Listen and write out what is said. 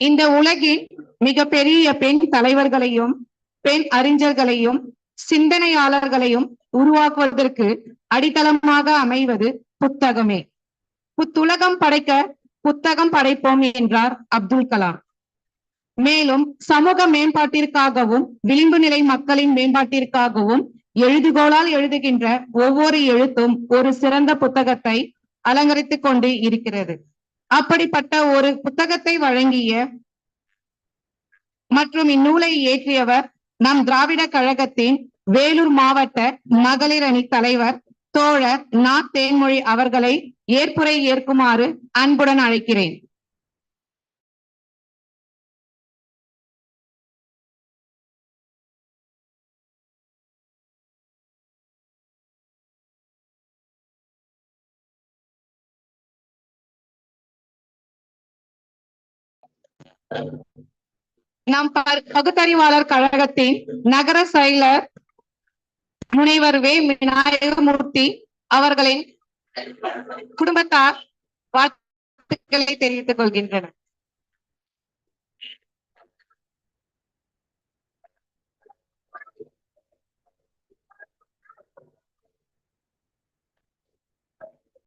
இந்த உலகின் மிக பெரிய பெண் தலைவர்களையும் பெண் அறிஞர்களையும் சிந்தனையாளர்களையும் உருவாக்குவதற்கு அடித்தளமாக அமைவது புத்தகமே. புத்துலகம் படைக்க புத்தகம் படைப்போம் என்றார் அப்துல் கலாம். மேலும் சமூக மேம்பாட்டிற்காகவும் விளிம்பு நிலை மக்களின் மேம்பாட்டிற்காகவும் எழுதுகோளால் எழுதுகின்ற ஒவ்வொரு எழுத்தும் ஒரு சிறந்த புத்தகத்தை அலங்கரித்துக் கொண்டு இருக்கிறது. அப்படிப்பட்ட ஒரு புத்தகத்தை வழங்கிய மற்றும் இந்நூலை இயற்றியவர் நம் திராவிட கழகத்தின் வேலூர் மாவட்ட மகளிர் அணி தலைவர் தோழர் நா. தேன்மொழி அவர்களை ஏற்புரை ஏற்குமாறு அன்புடன் அழைக்கிறேன். நம் பகுத்தறிவாளர் கழகத்தின் நகர செயலர் முனைவர் வே. விநாயகமூர்த்தி அவர்களின் குடும்பத்தார் வாழ்த்துக்களை தெரிவித்துக் கொள்கின்றனர்.